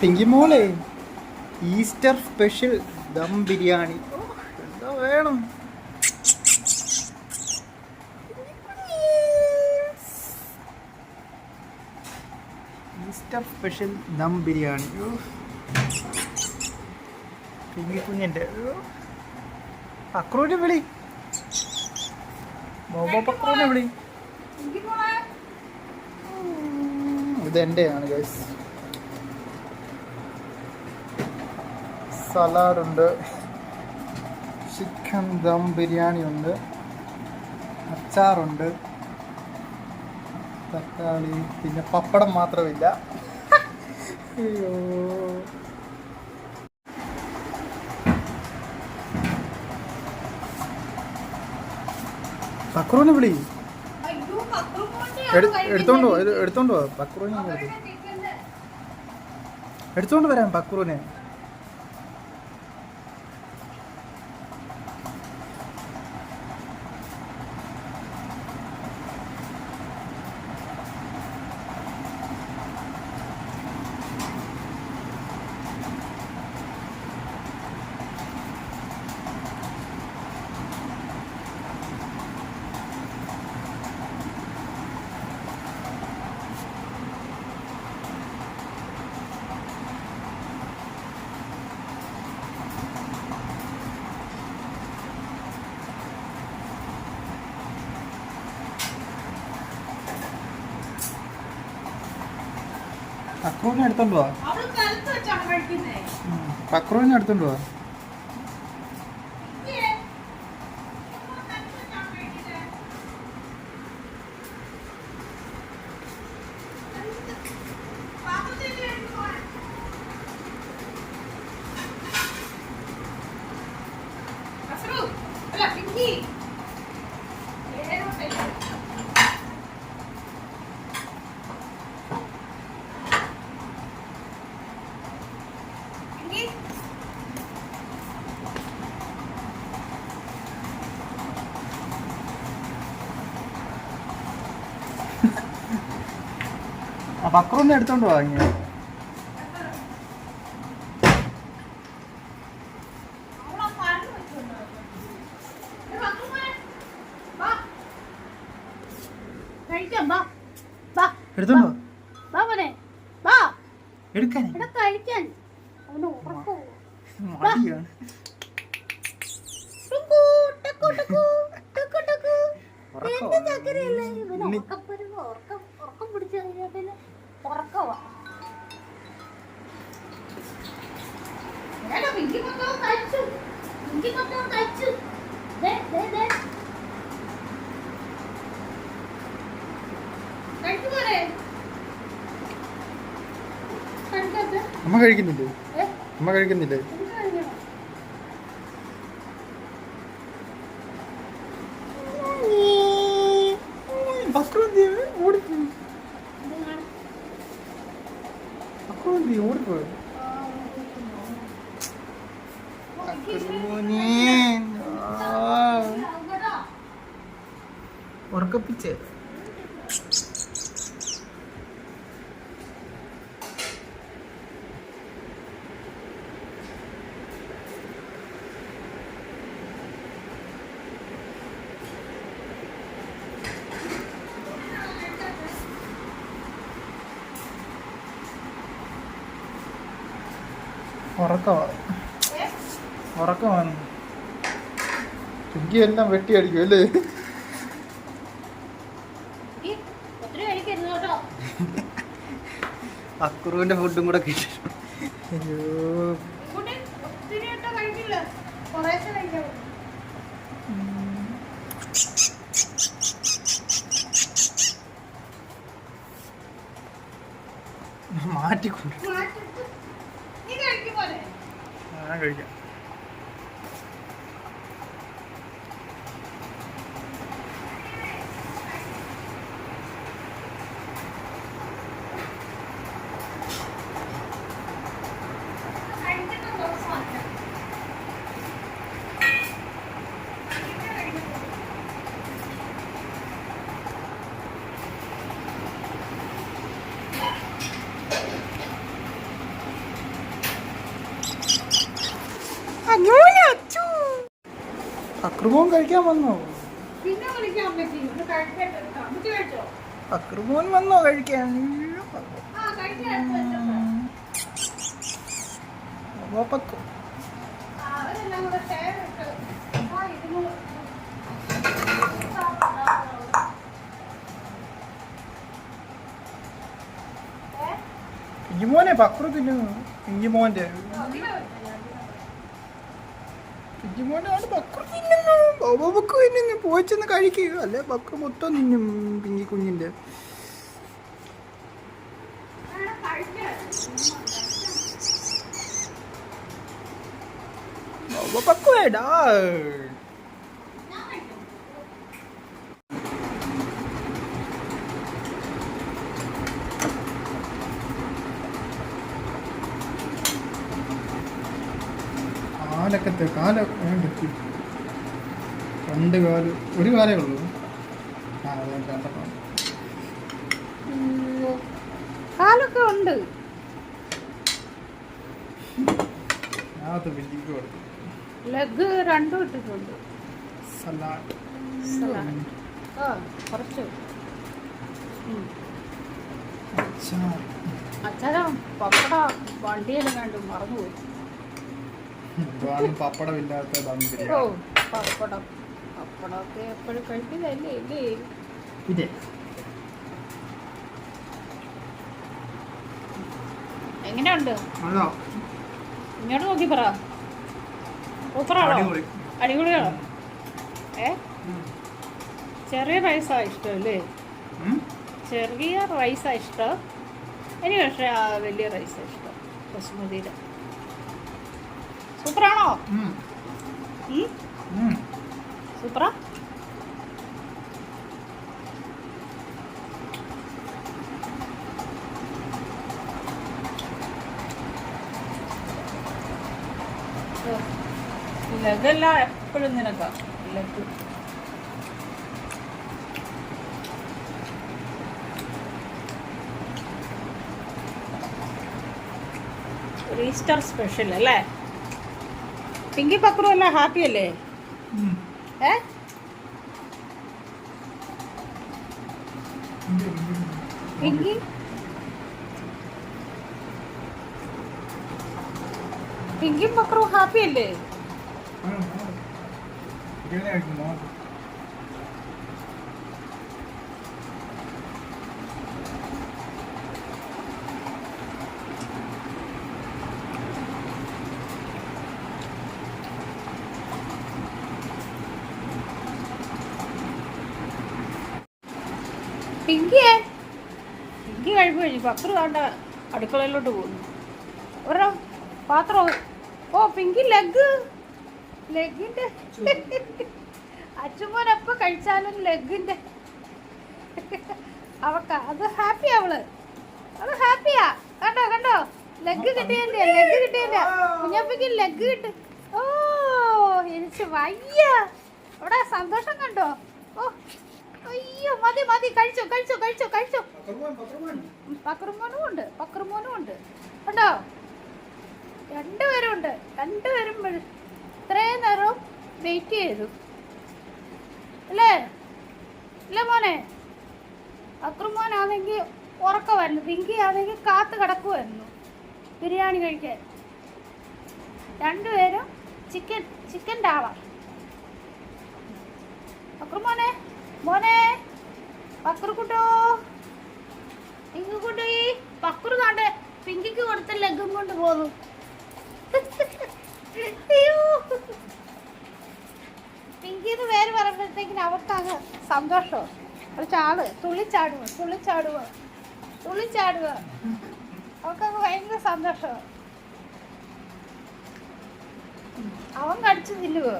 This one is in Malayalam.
പിങ്കി മോളെ ഈസ്റ്റർ സ്പെഷ്യൽ ദം ബിരിയാണി. എന്താ വേണം? Easter special dum biryani. ഓ. പിങ്കി കുഞ്ഞിന്റെ പക്രൂനെ വിളി. ബോബോ പക്രൂനെ വിളി. ഇത് എന്റെയാണ് ഗൈസ് സലാഡുണ്ട്. ചിക്കൻ ദം ബിരിയാണി ഉണ്ട് അച്ചാറുണ്ട്. തക്കാളി പിന്നെ പപ്പടം മാത്രമില്ല. അയ്യോ. പക്രൂനെ വിളി. എടുത്തോണ്ടോ എടുത്തോണ്ടോ പക്രൂനെ എടുത്തോണ്ട് വരാം പക്രൂനെ. പക്രൂനെ എടുത്തോണ്ട് പോവാ പക്രൂനെ എടുത്തോണ്ട് പോവാ? അവൾ കലത്ത് വെച്ചാണ് കഴിക്കുന്നേ. പാത്രത്തിൽ എടുത്ത് പോരെ. അസ്രു, അല്ല, പിങ്കി. ഏതോട്ടെ. പിങ്കി ആ പക്രൂനെ എടുത്തോണ്ട് പോവാ ഇങ്ങനെ അവളാ പരന്ന് വെച്ചോണ്ട് ഇത് മക്കളെ, വാ. കഴിക്കാം വാ വാ എടുത്തോണ്ട് പോവാ വാ മോനെ വാ എടുക്കാൻ ഇവിടെ കഴിക്കാൻ അവന് ഉറക്കോ മടിയാണ് ടുക്കു, ടുക്കു, ടുക്കു, ടുക്കു, എടുത്തോണ്ട് വാങ്ങി ഉറക്കം ഉറക്കം പിടിച്ചു കഴിഞ്ഞാൽ പിന്നെ ഉറക്കവാ. പിങ്കി മൊത്തം കഴിച്ചു പിങ്കി മൊത്തം കഴിച്ചു അമ്മ കഴിക്കുന്നില്ലേ? അമ്മ കഴിക്കുന്നില്ലേ? എന്ത് കഴിക്കണം. പക്രൂന്തി ഓടിപ്പോയി. ഉറക്കപ്പിച്ച്. ഉറക്കമാണ്. ഉറക്കമാണ്. എല്ലാം വെട്ടിയടിക്കും അല്ലേ? അക്രൂവിന്റെ ഫുഡും കൂടെ കിട്ടി. അയ്യോ. മാറ്റിക്കൊണ്ട്. 没事姐 കൂടെ വന്നോ? അക്രമോൻ ആ കഴിക്കാൻ? ഇഞ്ചിമോനെ പക്രു തിന്നുന്നു. അതിനെ. ഇഞ്ചിമോനെ ആണ് പക്രു തിന്നുന്നു. ബോബ ബക്കു തിന്നുന്നു. പോയിച്ചെന്ന് കഴിക്കുക അല്ലെ ബക്ക് മൊത്തം തിന്നും പിങ്കി കഴിക്കാൻ. ബോബ പക്കു വേടാ കാലൊക്കെ കാല വേണ്ട രണ്ട് കാൽ ഒരു കാലേ ഉള്ളൂ. ആ അതെ കാലൊക്കെ ഉണ്ട്. ലെഗ് രണ്ടും ഇട്ടിട്ടുണ്ട്. സലാഡ്. സലാഡ്. ആ കുറച്ച്. ഉം. അച്ചാർ അച്ഛനും പപ്പട വണ്ടിയിലും കണ്ടു മറന്നുപോയി. പപ്പടമില്ലാത്ത ദം ഓ പപ്പടം. പപ്പടമൊക്കെ എപ്പോഴും കഴിക്കുന്നതല്ലേ ഇല്ലേ? ഇതേ. എങ്ങനെയുണ്ട്? ഇങ്ങോട്ട് നോക്കി പറ. സൂപ്പറാണോ? അടിപൊളിയാണോ? ഏ? ചെറിയ റൈസാ ഇഷ്ടം അല്ലേ? ചെറിയ റൈസാ ഇഷ്ടം. എനിക്ക് പക്ഷേ വലിയ റൈസാ ഇഷ്ടം. ബസുമതിയുടെ. സൂപ്പറാണോ. സൂപ്പറാ. ലഗല്ല എപ്പോഴും നിനക്ക. ലഗ് ഒരു ഈസ്റ്റർ സ്പെഷ്യൽ അല്ലേ? പിങ്കി പക്രു അല്ല ഹാപ്പി അല്ലേ. ഏ? പിങ്കി? പിങ്കിയും പക്രു ഹാപ്പി അല്ലേ? പിങ്കിയേ. പിങ്കി കഴിപ്പ് കഴിഞ്ഞു പത്ര താണ്ട അടുക്കളയിലോട്ട് പോകുന്നു. ഒരോ പാത്രം ഓ പിങ്കി ലെഗ്. ലെഗിന്റെ. അച്ഛൻ എപ്പോ കഴിച്ചാലും ലെഗിന്റെ. അവക്ക അത് ഹാപ്പി അവൾ. അത് ഹാപ്പിയാ. കണ്ടോ കണ്ടോ? ലെഗ് കിട്ടിയതിന്റെ ലെഗ് കിട്ടിയതിന്റെ. കുഞ്ഞപ്പിക്ക് ലെഗ് കിട്ടു. ഓ എനിക്ക് വയ്യ. അവിടെ സന്തോഷം കണ്ടോ? ഓ അയ്യോ മതി മതി കഴിച്ചോ കഴിച്ചോ കഴിച്ചോ കഴിച്ചോ. പക്രമോനും ഉണ്ട് പക്രമോനും ഉണ്ട്. ഉണ്ടോ? രണ്ടുപേരും ഉണ്ട്. രണ്ടുപേരും ഇത്രയും നേരം വെയിറ്റ് ചെയ്തു. അല്ലേ? അല്ലേ മോനെ. അക്രമോനാണെങ്കിൽ ഉറക്കമായിരുന്നു. പിങ്കി ആണെങ്കിൽ കാത്തു കിടക്കുമായിരുന്നു. ബിരിയാണി കഴിക്കാൻ. രണ്ടുപേരും ചിക്കൻ ചിക്കന്റെ ആളാണ് അക്രമോനെ മോനെ പക്കറുക്കുട്ടോ പിങ്ക് കൊണ്ട് ഈ പക്കറു കാണ്ട് പിങ്കിക്ക് കൊടുത്ത ലഗും കൊണ്ട് പോന്നു. പിങ്കിന്ന് പേര് പറയുമ്പോഴത്തേക്കിന് അവർക്കാണ് സന്തോഷം ഒരു ചാട് തുള്ളിച്ചാടുക തുള്ളിച്ചാടുക തുള്ളിച്ചാടുക അവർക്കങ്ങ് ഭയങ്കര സന്തോഷം അവൻ കടിച്ചു തിന്നുക